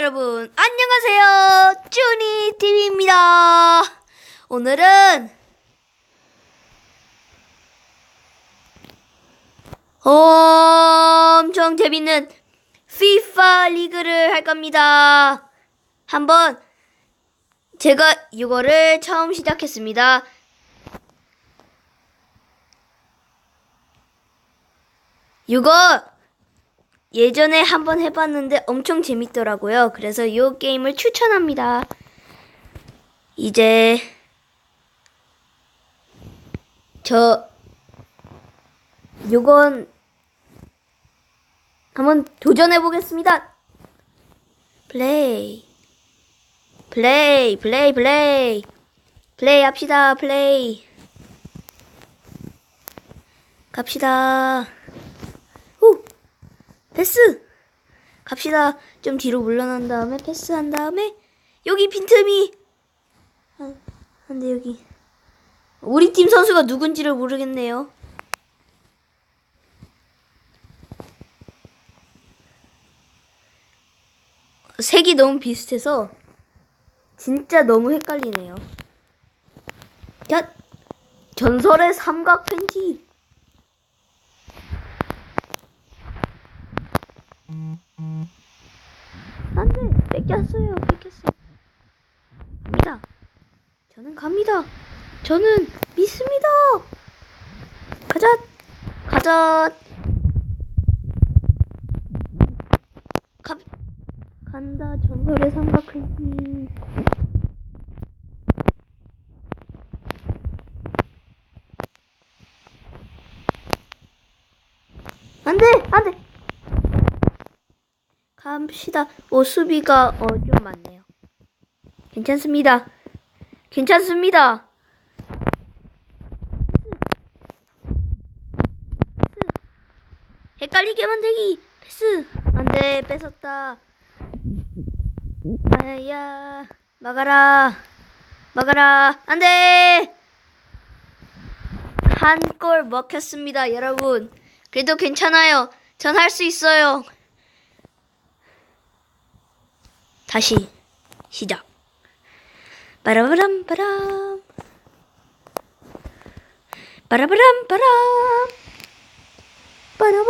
여러분, 안녕하세요. 쭈니 TV입니다. 오늘은 엄청 재밌는 FIFA 리그를 할 겁니다. 한번 제가 이거를 처음 시작했습니다. 이거 예전에 한번 해봤는데 엄청 재밌더라고요. 그래서 이 게임을 추천합니다. 이제 저 요건 한번 도전해 보겠습니다. 플레이 플레이 플레이 플레이 플레이 합시다 플레이 갑시다 후 패스! 갑시다. 좀 뒤로 물러난 다음에 패스한 다음에 여기 빈틈이! 아, 안돼 여기. 우리 팀 선수가 누군지를 모르겠네요. 색이 너무 비슷해서 진짜 너무 헷갈리네요. 야 전설의 삼각 팬티 안돼 뺏겼어요 뺏겼어 갑니다 저는 갑니다 저는 믿습니다 가자 가자 가 간다 전설의 삼각팬티 안돼 안 돼 갑시다. 오, 수비가 어, 좀 많네요. 괜찮습니다. 괜찮습니다. 헷갈리게 만들기. 패스. 안 돼. 뺏었다. 아야. 막아라. 막아라. 안 돼. 한 골 먹혔습니다, 여러분. 그래도 괜찮아요. 전 할 수 있어요. 다시 시작. 빠라바람 빠람. 빠라바람 빠람. 빠라바람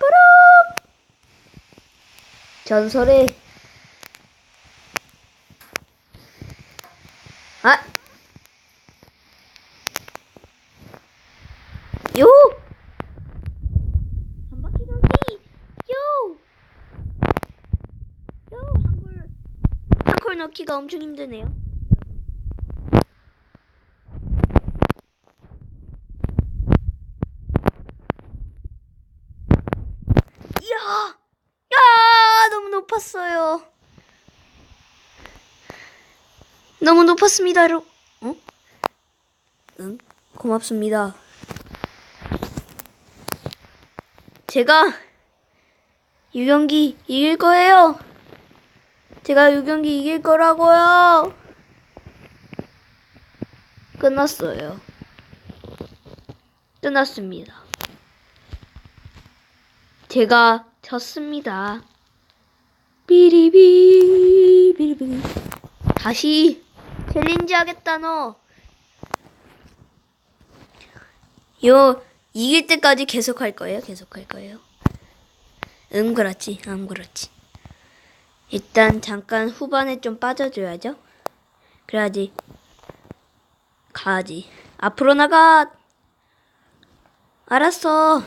빠람. 전설의 아. 요. 한 바퀴 돌기. 요. 요. 한골 한골 넣기가 엄청 힘드네요. 이야, 야, 너무 높았어요. 너무 높았습니다, 여러분. 어? 응, 고맙습니다. 제가 이 경기 이길 거예요. 제가 이 경기 이길 거라고요. 끝났어요. 끝났습니다. 제가 졌습니다. 비리비 비리비 다시 챌린지 하겠다 너. 요 이길 때까지 계속 할 거예요. 계속 할 거예요. 음 그렇지. 음 그렇지. 일단 잠깐 후반에 좀 빠져줘야죠. 그래야지 가야지. 앞으로 나가. 알았어.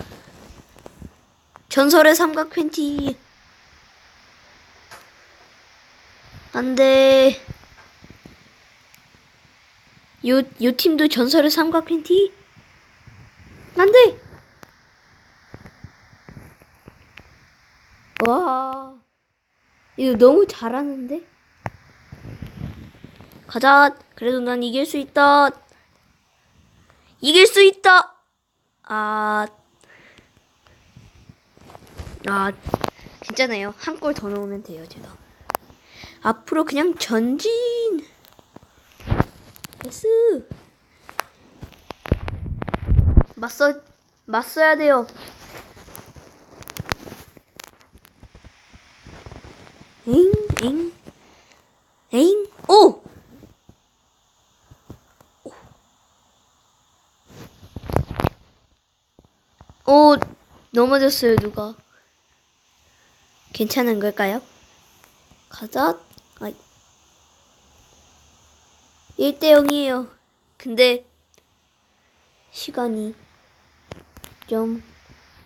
전설의 삼각 팬티. 안 돼. 요, 요 팀도 전설의 삼각 팬티? 안 돼. 와. 이거 너무 잘하는데? 가자. 그래도 난 이길 수 있다. 이길 수 있다. 아. 아, 괜찮아요. 한 골 더 넣으면 돼요, 제가. 앞으로 그냥 전진. 패스. 맞서, 맞서야 돼요. 잉? 엥? 엥? 오! 오, 넘어졌어요, 누가. 괜찮은 걸까요? 가자. 아이. 1대 0이에요. 근데, 시간이 좀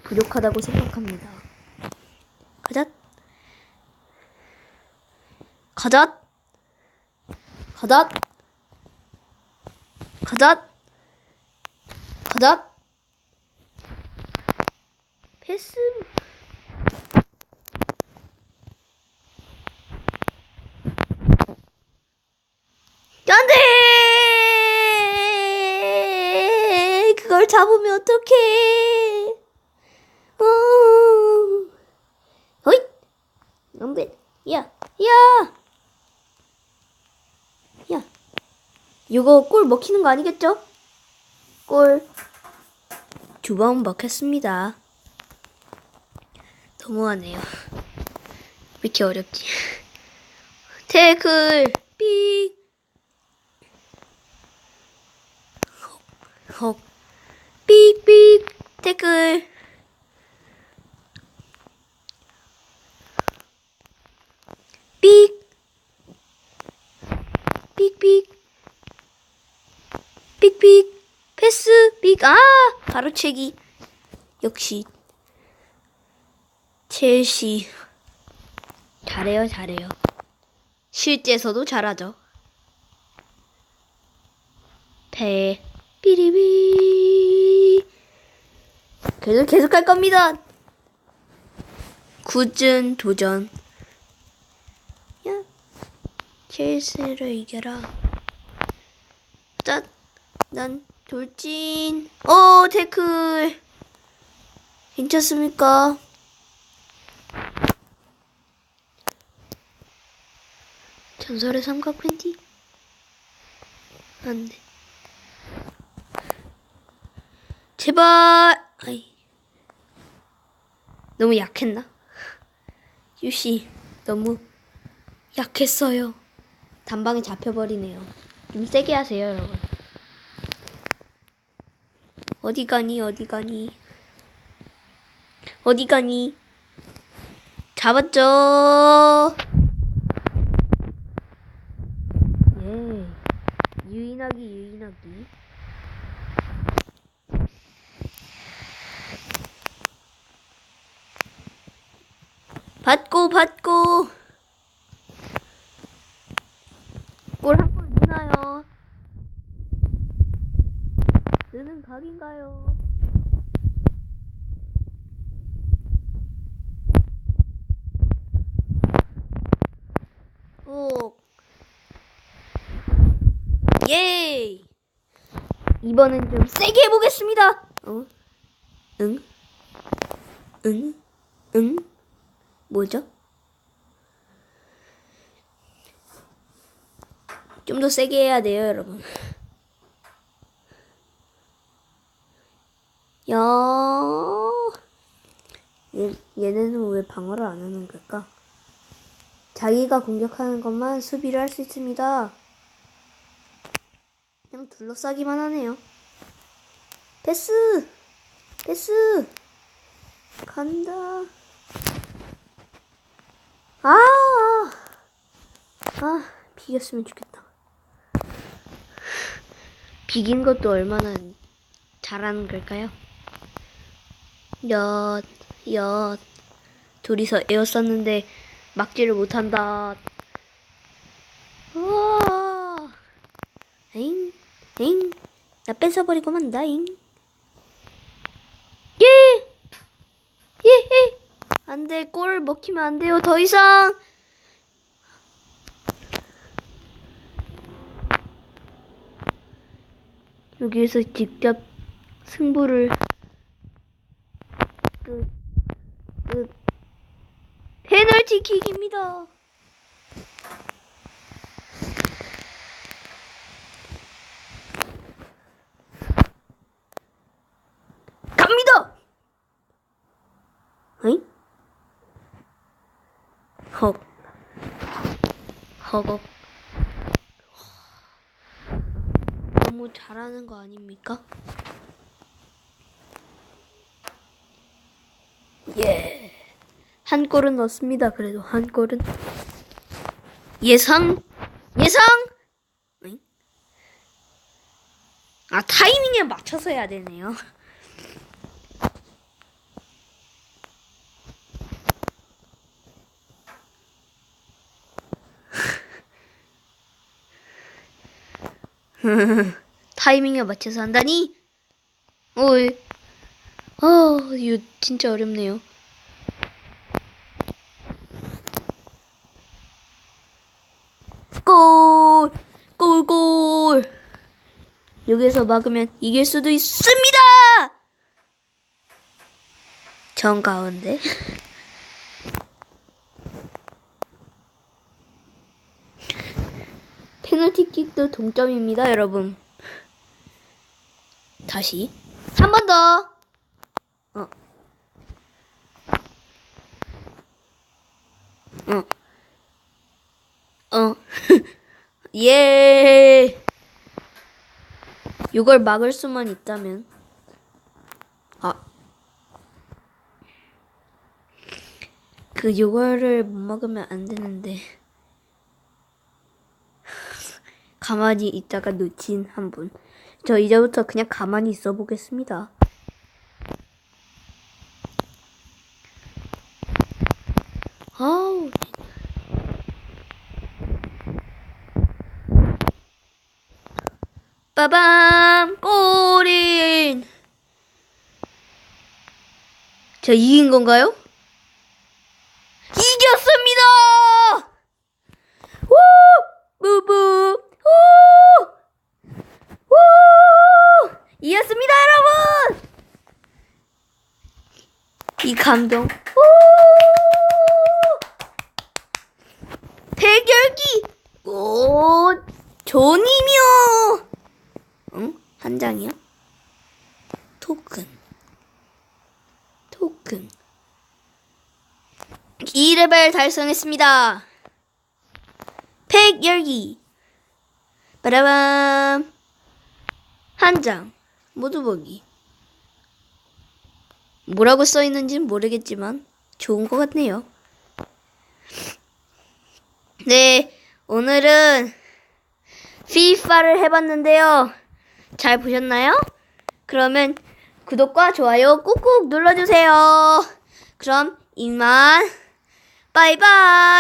부족하다고 생각합니다. 가자. 가자. 가자. 가자. 가자. 패스. 안 돼! 그걸 잡으면 어떡해! 어! 안 돼. 야, 야! 야. 이거 골 먹히는 거 아니겠죠? 골. 두 번 먹혔습니다. 너무하네요. 왜 이렇게 어렵지? 태클, 삑! 헉, 태클 삑. 삑삑. 삑삑. 패스 삑아 바로 채기. 역시. 첼시. 잘해요 잘해요. 실제에서도 잘하죠. 배 삐리비 계속 계속 할 겁니다. 굳은 도전. 야, 첼시를 이겨라. 짠, 난 돌진. 오, 태클. 괜찮습니까? 전설의 삼각 팬티? 안 돼. 제발. 아이. 너무 약했나? 유씨, 너무 약했어요. 단방에 잡혀버리네요. 좀 세게 하세요, 여러분. 어디 가니, 어디 가니. 어디 가니. 잡았죠. 예. 유인하기, 유인하기. 받고 받고 골한골 넣나요? 느는 각인가요? 오. 예! 이번엔 좀 세게 해보겠습니다! 어? 응? 응? 응? 뭐죠? 좀 더 세게 해야 돼요, 여러분. 야, 얘, 얘네는 왜 방어를 안 하는 걸까? 자기가 공격하는 것만 수비를 할 수 있습니다. 그냥 둘러싸기만 하네요. 패스! 패스! 간다. 아, 아, 비겼으면 좋겠다. 비긴 것도 얼마나 잘하는 걸까요? 엿, 엿. 둘이서 에어쌌는데 막지를 못한다. 우와. 엥, 엥. 나 뺏어버리고 만다 잉. 예! 예, 예! 안 돼, 골 먹히면 안 돼요, 더 이상! 여기에서 직접 승부를 끝, 끝. 페널티킥입니다. 갑니다! 어이? 헉. 허걱. 너무 잘하는 거 아닙니까? 예. 한 골은 넣습니다. 그래도 한 골은. 예상! 예상! 응? 아, 타이밍에 맞춰서 해야 되네요. 타이밍에 맞춰서 한다니? 어이. 어, 이거 진짜 어렵네요. 골! 골, 골! 여기서 막으면 이길 수도 있습니다! 정 가운데. 페널티킥도 동점입니다, 여러분. 다시. 한 번 더! 어. 어. 어. 예. 이걸 막을 수만 있다면. 아. 그 요거를 못 막으면 안 되는데. 가만히 있다가 놓친 한 분. 저 이제부터 그냥 가만히 있어 보겠습니다. 아우. 빠밤! 골인! 저 이긴 건가요? 이겼습니다! 우! 부부! 우! 우! 이겼습니다, 여러분! 이 감동. 우! 대결기! 꽃! 존이며! 응? 한 장이야? 토큰. 토큰. 2레벨 달성했습니다. 팩 열기. 빠라밤. 한 장. 모두 보기. 뭐라고 써 있는지는 모르겠지만 좋은 것 같네요. 네, 오늘은 피파를 해봤는데요. 잘 보셨나요? 그러면 구독과 좋아요 꾹꾹 눌러주세요. 그럼 이만 바이바이.